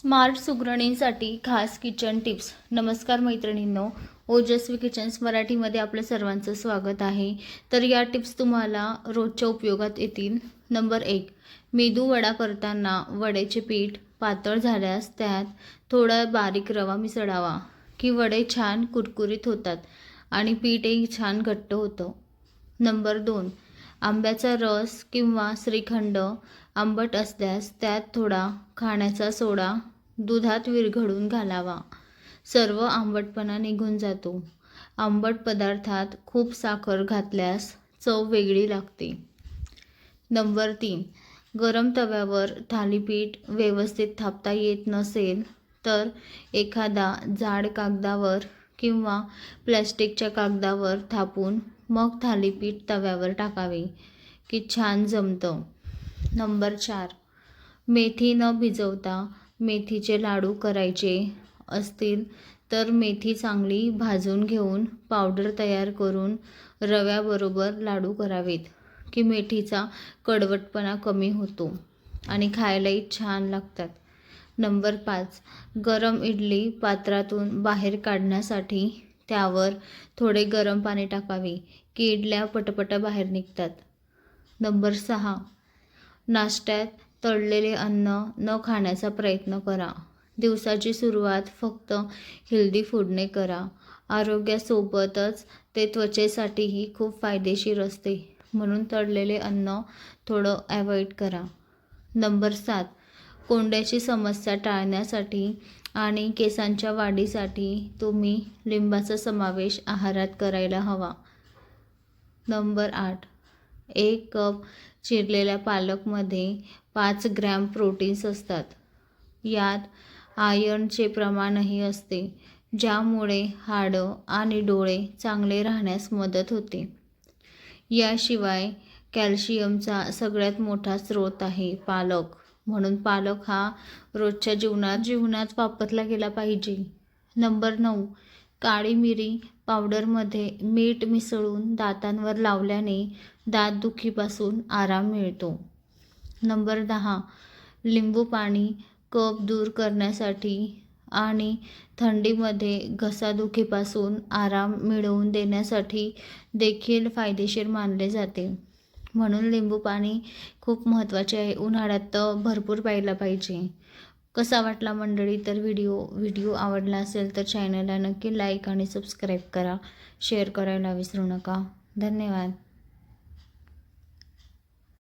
Smart सुगरणींसाठी खास kitchen tips. नमस्कार मैत्रिणींनो ओजस्वी किचन्स मराठीमध्ये आपलं सर्वांचं स्वागत आहे. तर या टिप्स तुम्हाला रोजच्या उपयोगात येतील. नंबर एक मेदू वडा करताना वड्याचे पीठ पातळ झाल्यास त्यात थोडा बारीक रवा मिसळावा की वडे छान कुरकुरीत होतात आणि पीठही छान घट्ट होतं. नंबर दोन आंब्याचा रस किंवा श्रीखंड आंबट असल्यास त्यात थोडा खाण्याचा सोडा दुधात विरघळून घालावा. सर्व आंबटपणा निघून जातो. आंबट पदार्थात खूप साखर घातल्यास चव वेगळी लागते. नंबर तीन. गरम तव्यावर थालीपीठ व्यवस्थित थापता येत नसेल तर एखादा जाड कागदावर किंवा प्लॅस्टिकच्या कागदावर थापून मग थालीपीठ तव्यावर टाकावे की छान जमतं. नंबर चार. मेथी न भिजवता मेथीचे लाडू करायचे असतील तर मेथी चांगली भाजून घेऊन पावडर तयार करून रव्याबरोबर लाडू करावेत की मेथीचा कडवटपणा कमी होतो आणि खायलाही छान लागतात. नंबर पाच. गरम इडली पात्रातून बाहेर काढण्यासाठी त्यावर थोडे गरम पाणी टाकावे. किडल्या पटपट बाहेर निघतात. नंबर सहा. नाश्त्यात तळलेले अन्न न खाण्याचा प्रयत्न करा. दिवसाची सुरुवात फक्त हेल्दी फूडने करा. आरोग्यासोबतच ते त्वचेसाठीही खूप फायदेशीर असते. म्हणून तळलेले अन्न थोडं ॲवॉइड करा. नंबर सात. कोंड्याची समस्या टाळण्यासाठी आणि केसांच्या वाढीसाठी तुम्ही लिंबाचा समावेश आहारात करायला हवा. नंबर आठ. एक कप चिरलेल्या पालकमध्ये पाच ग्रॅम प्रोटीन्स असतात. यात आयर्नचे प्रमाणही असते ज्यामुळे हाडं आणि डोळे चांगले राहण्यास मदत होते. याशिवाय कॅल्शियमचा सगळ्यात मोठा स्रोत आहे पालक. म्हणून पालक हा रोजच्या जीवनात जीवनात वापरला गेला पाहिजे. नंबर नऊ काळी मिरी पावडरमध्ये मीठ मिसळून दातांवर लावल्याने दातदुखीपासून आराम मिळतो. नंबर दहा लिंबू पाणी कप दूर करण्यासाठी आणि थंडीमध्ये घसादुखीपासून आराम मिळवून देण्यासाठी देखील फायदेशीर मानले जाते. म्हणून लिंबू पाणी खूप महत्त्वाचे आहे. उन्हाळ्यात तर भरपूर प्यायला पाहिजे. कसा वाटला मंडळी? तर व्हिडिओ व्हिडिओ आवडला असेल तर चॅनलला नक्की लाईक आणि सबस्क्राईब करा. शेअर करायला विसरू नका. धन्यवाद.